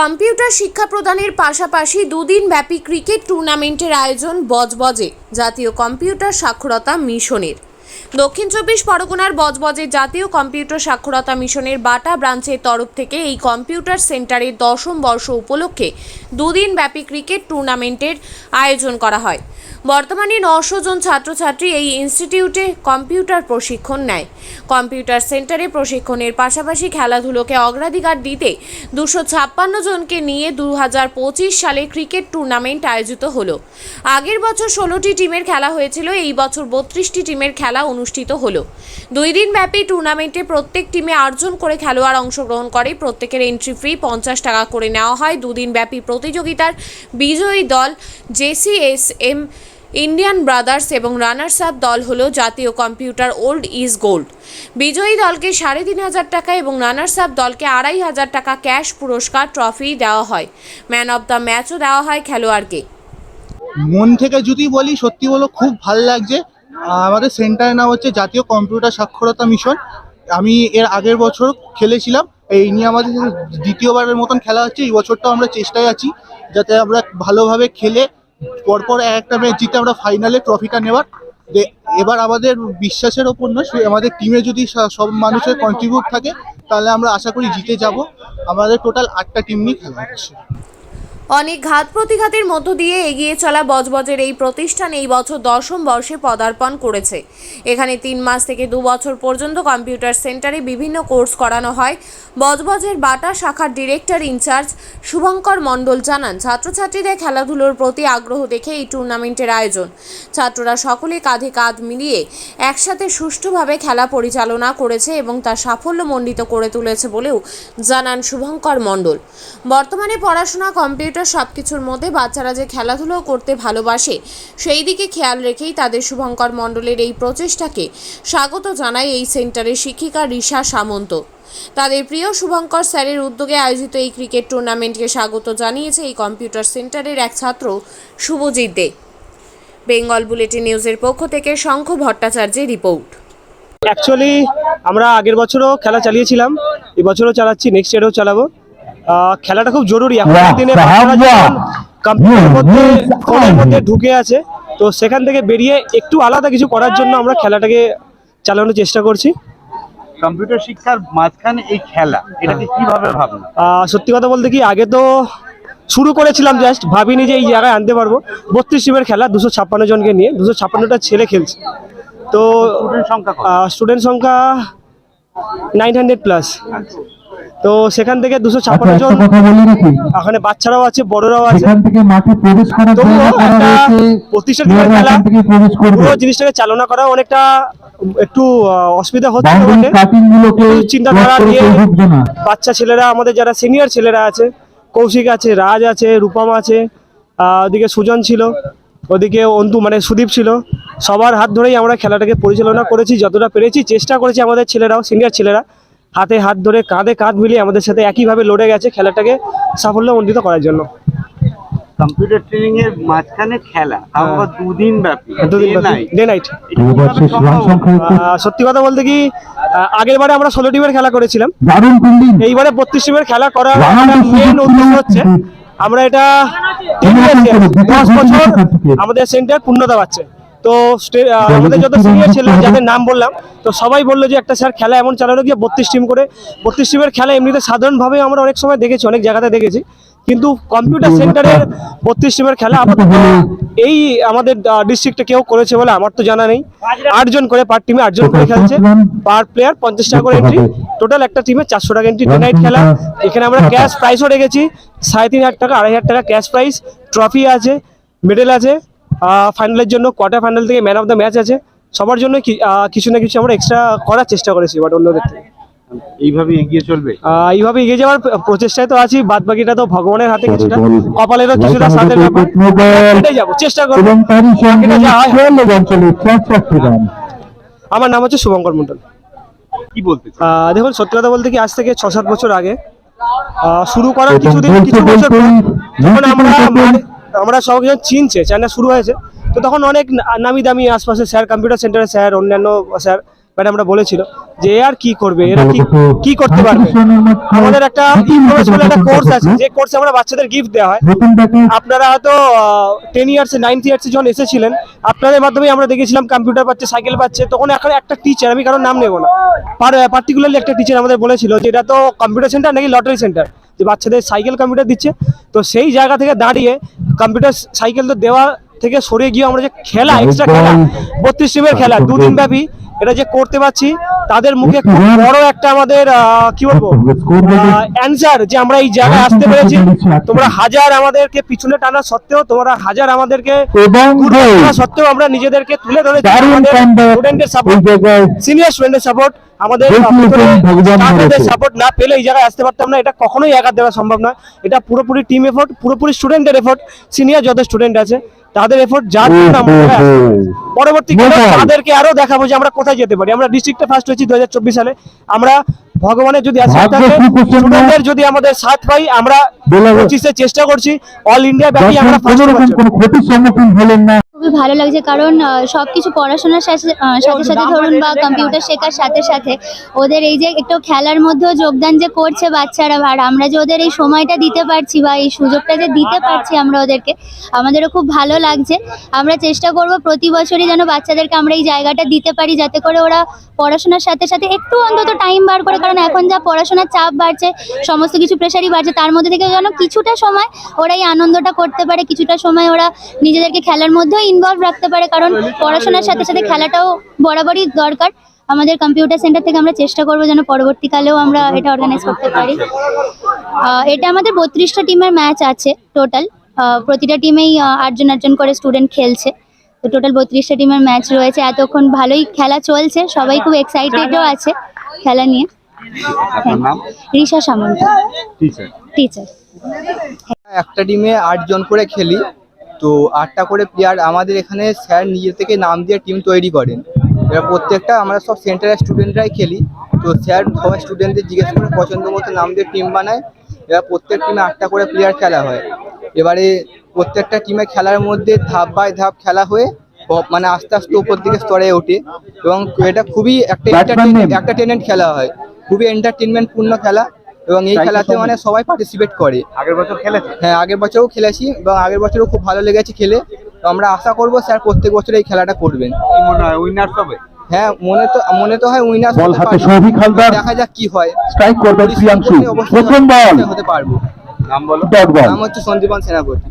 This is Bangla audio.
কম্পিউটার শিক্ষা প্রদানের পাশাপাশি দুদিন ব্যাপী ক্রিকেট টুর্নামেন্টের আয়োজন বজবজে জাতীয় কম্পিউটার সাক্ষরতা মিশনের। দক্ষিণ চব্বিশ পরগনার বজবজে জাতীয় কম্পিউটার সাক্ষরতা মিশনের বাটা ব্রাঞ্চের তরফ থেকে এই কম্পিউটার সেন্টারের দশম বর্ষ উপলক্ষে দুদিন ব্যাপী ক্রিকেট টুর্নামেন্টের আয়োজন করা হয়। বর্তমানে নশো জন ছাত্রছাত্রী এই ইনস্টিটিউটে কম্পিউটার প্রশিক্ষণ নেয়। কম্পিউটার সেন্টারে প্রশিক্ষণের পাশাপাশি খেলাধুলোকে অগ্রাধিকার দিতে দুশো ছাপ্পান্ন জনকে নিয়ে দু হাজার পঁচিশ সালে ক্রিকেট টুর্নামেন্ট আয়োজিত হলো। আগের বছর ষোলোটি টিমের খেলা হয়েছিল, এই বছর বত্রিশটি টিমের খেলা অনুষ্ঠিত হলো। দুই দিন ব্যাপী টুর্নামেন্টে প্রত্যেক টিমে আটজন করে খেলোয়াড় অংশগ্রহণ করে। প্রত্যেকের এন্ট্রি ফি পঞ্চাশ টাকা করে নেওয়া হয়। দুদিন ব্যাপী প্রতিযোগিতার বিজয়ী দল জেসিএসএম, ইন্ডিয়ান ব্রাদার্স এবং রানার্স আপ দল হল জাতীয় কম্পিউটার ওল্ড ইজ গোল্ড। বিজয়ী দলকে সাড়ে তিন হাজার টাকা এবং রানার্স আপ দলকে আড়াই হাজার টাকা ক্যাশ পুরস্কার, ট্রফি দেওয়া হয়। ম্যান অব দ্য ম্যাচও দেওয়া হয় খেলোয়াড়কে। মন থেকে যদি বলি, সত্যি বলো, খুব ভালো লাগছে। আমাদের সেন্টারের নাম হচ্ছে জাতীয় কম্পিউটার সাক্ষরতা মিশন। আমি এর আগের বছর খেলেছিলাম, এই নিয়ে আমাদের দ্বিতীয়বারের মতন খেলা হচ্ছে। এই বছরটাও আমরা চেষ্টায় আছি যাতে আমরা ভালোভাবে খেলে পরপর এক একটা ম্যাচ জিতে আমরা ফাইনালে ট্রফিটা নেওয়ার। এবার আমাদের বিশ্বাসের ওপর সে আমাদের টিমে যদি সব মানুষের কন্ট্রিবিউট থাকে, তাহলে আমরা আশা করি জিতে যাব। আমাদের টোটাল আটটা টিম নিয়ে খেলা হচ্ছে। অনেক ঘাত প্রতিঘাতের মধ্য দিয়ে এগিয়ে চলা বজবজের এই প্রতিষ্ঠান এই বছর দশম বর্ষে পদার্পণ করেছে। এখানে তিন মাস থেকে দু বছর পর্যন্ত কম্পিউটার সেন্টারে বিভিন্ন কোর্স করানো হয়। বজবজের বাটা শাখার ডিরেক্টর ইনচার্জ শুভঙ্কর মণ্ডল জানান, ছাত্রছাত্রীদের খেলাধুলোর প্রতি আগ্রহ দেখে এই টুর্নামেন্টের আয়োজন। ছাত্ররা সকলে কাঁধে কাঁধ মিলিয়ে একসাথে সুষ্ঠুভাবে খেলা পরিচালনা করেছে এবং তা সাফল্যমণ্ডিত করে তুলেছে বলেও জানান শুভঙ্কর মণ্ডল। বর্তমানে পড়াশোনা কম্পিউটার সব কিছুর মধ্যে বাচ্চারা যে খেলাধুলো করতে ভালোবাসে, সেই দিকে খেয়াল রেখেই তাদের শুভঙ্কর মণ্ডলের এই প্রচেষ্টাকে স্বাগত জানায় এই সেন্টারের শিক্ষিকা রিসা সামন্ত। তাদের প্রিয় শুভঙ্কর স্যারের উদ্যোগে আয়োজিত এই ক্রিকেট টুর্নামেন্টকে স্বাগত জানিয়েছে এই কম্পিউটার সেন্টারের এক ছাত্র শুভজিৎ দে। বেঙ্গল বুলেটিন নিউজের পক্ষ থেকে শঙ্খ ভট্টাচার্যের রিপোর্ট। অ্যাকচুয়ালি আমরা আগের বছরও খেলা চালিয়েছিলাম এবছরও চালাচ্ছি নেক্সট ইয়ারেও চালাবো। খেলাটা খুব জরুরি। এখনকার দিনে মধ্যে ফোনের মধ্যে ঢুকে আছে তো সেখান থেকে বেরিয়ে একটু আলাদা কিছু করার জন্য আমরা খেলাটাকে চালানোর চেষ্টা করছি। কম্পিউটার শিক্ষার মাঝখানে এই খেলা এটাকে কীভাবে ভাবনা? সত্যি কথা বলতে কি আগে তো শুরু করেছিলাম জাস্ট ভাবিনি যে এই জায়গায় আনতে পারব। বত্রিশ টিমের খেলা দুশো ছাপ্পান্ন জনকে নিয়ে দুশো ছাপ্পান্নটা ছেলে খেলছে। তো স্টুডেন্ট সংখ্যা স্টুডেন্ট সংখ্যা নাইন হান্ড্রেড প্লাস তো সেখান থেকে দুশো ছাপ্পান্ন আচ্ছা, জন ওখানে বাচ্চারাও আছে বড়রাও আছে। খেলা পুরো জিনিসটাকে চালনা করা অনেকটা একটু অসুবিধা হচ্ছে চিন্তাধারা নিয়ে বাচ্চা ছেলেরা আমাদের যারা সিনিয়র ছেলেরা আছে কৌশিক আছে রাজ আছে রূপম আছে আহ, ওদিকে সুজন ছিল ওদিকে অন্তু মানে সুদীপ ছিল। সবার হাত ধরেই আমরা খেলাটাকে পরিচালনা করেছি যতটা পেরেছি চেষ্টা করেছি আমাদের ছেলেরাও সিনিয়র ছেলেরা হাতে হাত ধরে কাঁধে কাঁধ মিলিয়ে আমাদের সাথে একইভাবে লড়ে গেছে খেলাটাকে সাফল্য সাফল্যমণ্ডিত করার জন্য কম্পিউটার ট্রেনিং এর মাঝখানে খেলা আবার দুদিন ব্যাপী দুদিন day night। ডে নাইট সম্ভব? সংখ্যা একটু সত্যি কথা বলতে কি আগের বারে আমরা ষোলো টিমের খেলা করেছিলাম এইবারে বত্রিশ টিমের খেলা করার মেন হচ্ছে আমরা এটা দশ বছর। আমাদের সেন্টার পূর্ণতা পাচ্ছে তো স্টে- আমাদের যত সিনিয়র ছেলে যাদের নাম বললাম তো সবাই বলল যে একটা স্যার খেলা এমন চালানো গিয়ে বত্রিশ টিম করে। বত্রিশ টিমের খেলা এমনিতে সাধারণভাবে আমরা অনেক সময় দেখেছি অনেক জায়গাতে দেখেছি। কিন্তু কম্পিউটার সেন্টারের বত্রিশ টিমের খেলা আপাতত এই আমাদের ডিস্ট্রিক্টে কেউ করেছে বলে আমার তো জানা নেই। আটজন করে পার টিমে আটজন করে খেলছে। পার প্লেয়ার পঞ্চাশ টাকা করে এন্ট্রি টোটাল একটা টিমে চারশো টাকা এন্ট্রি ডে নাইট খেলা। এখানে আমরা ক্যাশ প্রাইসও রেখেছি। সাড়ে তিন হাজার টাকা আড়াই হাজার টাকা ক্যাশ প্রাইস ট্রফি আছে মেডেল আছে। ফাইনালের জন্য কোয়ার্টার ফাইনাল থেকে ম্যান অফ দ্য ম্যাচ আছে। সবার জন্য কিছু না কিছু আমরা এক্সট্রা করার চেষ্টা করেছি বাট অন্যদের থেকে। এইভাবে এগিয়ে চলবে? এইভাবে এগিয়ে যাওয়ার প্রচেষ্টায় তো আছি বাদ বাকিটা তো ভগবানের হাতে কিছুটা কপালেরও কিছুটা সাথে যাব চেষ্টা করব। আমার নাম হচ্ছে শুভঙ্কর মন্ডল কি বলতে দেখুন সত্যি কথা বলতে কি আজ থেকে ছ সাত বছর আগে আহ, শুরু করার কিছুদিন কিছু বছর পর যখন আমরা আমরা সব যখন চিনছে চ্যানেল শুরু হয়েছে। তো তখন অনেক নামি দামি আশপাশে স্যার কম্পিউটার সেন্টারের স্যার, অন্যান্য স্যার ম্যাডামরা বলেছিল যে আর কি করবে? এরা কি কি করতে পারবে? আমাদের একটা বলে একটা কোর্স আছে যে কোর্সে আমরা বাচ্চাদের গিফট দেওয়া হয়। আপনারা হয়তো টেন ইয়ার্সে নাইনথ ইয়ার্সে যখন এসেছিলেন আপনাদের মাধ্যমে আমরা দেখেছিলাম কম্পিউটার পাচ্ছে সাইকেল পাচ্ছে। তখন এখন একটা টিচার আমি কারোর নাম নেব না। পার্টিকুলারলি একটা টিচার আমাদের বলেছিল যে এটা তো কম্পিউটার সেন্টার নাকি লটারি সেন্টার যে বাচ্চাদের সাইকেল কম্পিউটার দিচ্ছে। তো সেই জায়গা থেকে দাঁড়িয়ে কম্পিউটার সাইকেল তো দেওয়া থেকে সরে গিয়ে আমরা যে খেলা এক্সট্রা খেলা বত্রিশ টিমের খেলা দুদিন ব্যাপী এটা যে করতে পারছি তাদের মুখে খুব বড় একটা আমাদের কি বলব? অ্যান্সার যে আমরা এই জায়গায় আসতে পেরেছি। তোমরা হাজার আমাদেরকে পিছনে টানা সত্ত্বেও তোমরা হাজার আমাদেরকে সত্ত্বেও আমরা নিজেদেরকে তুলে ধরেছি। স্টুডেন্টের সাপোর্ট সিনিয়র স্টুডেন্টের সাপোর্ট আমাদের না পেলে এই জায়গায় আসতে পারতাম না। এটা কখনোই একা দেওয়া সম্ভব না। এটা পুরোপুরি টিম এফোর্ট পুরোপুরি স্টুডেন্টের এফোর্ট সিনিয়র যত স্টুডেন্ট আছে তাদের এফোর্ট যার পরবর্তীকালে। তাদেরকে আরও দেখাবো যে আমরা কোথায় যেতে পারি। আমরা ডিস্ট্রিক্টে ফার্স্ট হয়েছি দু সালে। আমরা ভগবানের যদি স্টুডেন্টদের যদি আমাদের সাথ পাই আমরা পঁচিশে চেষ্টা করছি। অল ইন্ডিয়া ব্যাপী আমরা ক্ষতির সম্মুখীন হলেন না? খুবই ভালো লাগছে কারণ সব কিছু পড়াশোনার সাথে সাথে সাথে ধরুন বা কম্পিউটার শেখার সাথে সাথে ওদের এই যে একটু খেলার মধ্যেও যোগদান যে করছে বাচ্চারা আর আমরা যে ওদের এই সময়টা দিতে পারছি বা এই সুযোগটা যে দিতে পারছি আমরা ওদেরকে আমাদেরও খুব ভালো লাগছে। আমরা চেষ্টা করব প্রতি বছরই যেন বাচ্চাদেরকে আমরা এই জায়গাটা দিতে পারি যাতে করে ওরা পড়াশোনার সাথে সাথে একটু অন্তত টাইম বার করে কারণ এখন যা পড়াশোনার চাপ বাড়ছে সমস্ত কিছু প্রেশারই বাড়ছে তার মধ্যে থেকে যেন কিছুটা সময় ওরা এই আনন্দটা করতে পারে কিছুটা সময় ওরা নিজেদেরকে খেলার মধ্যেও ইনভলভ রাখতে পারে কারণ পড়াশোনার সাথে সাথে খেলাটাও বরাবরই দরকার। আমাদের কম্পিউটার সেন্টার থেকে আমরা চেষ্টা করব যেন পরবর্তীকালেও আমরা এটা অর্গানাইজ করতে পারি। আহ, এটা আমাদের বত্রিশটা টিমের ম্যাচ আছে টোটাল প্রতিটা টিমেই আটজন আটজন করে স্টুডেন্ট খেলছে। তো টোটাল বত্রিশটা টিমের ম্যাচ রয়েছে। এতক্ষণ ভালোই খেলা চলছে। সবাই খুব এক্সাইটেডও আছে খেলা নিয়ে। আপনার নাম? ঋষা সামন্ত। টিচার টিচার একটা টিমে আটজন করে খেলি। তো আটটা করে প্লেয়ার আমাদের এখানে স্যার নিজে থেকে নাম দিয়ে টিম তৈরি করেন। এবার প্রত্যেকটা আমরা সব সেন্টারের স্টুডেন্টরাই খেলি। তো স্যার সবাই স্টুডেন্টদের জিজ্ঞেস করে পছন্দ মতো নাম দিয়ে টিম বানায়। এবার প্রত্যেক টিমে আটটা করে প্লেয়ার খেলা হয়। এবারে প্রত্যেকটা টিমে খেলার মধ্যে ধাপ বাই ধাপ খেলা হয়ে মানে আস্তে আস্তে উপর দিকে স্তরে ওঠে এবং এটা খুবই একটা name? এন্টারটেনমেন্ট খেলা হয়। খুবই এন্টারটেনমেন্ট পূর্ণ খেলা। এবং এই খেলাতে মানে সবাই পার্টিসিপেট করে। আগের বছর খেলেছে? হ্যাঁ আগের বছরও খেলেছি এবং আগের বছরও খুব ভালো লেগেছে খেলে। তো আমরা আশা করব স্যার প্রত্যেক বছর এই খেলাটা করবেন। কি মনে হয় উইনার্স হবে? হ্যাঁ মনে তো মনে তো হয় উইনার বল হাতে সৌভিক হালদার। দেখা যাক কি হয়। স্ট্রাইক করবেন প্রিয়াংশু। অবশ্যই প্রথম বল হতে পারব। নাম বলো। ডট বল নাম হচ্ছে সন্দীপন সেনাপতি।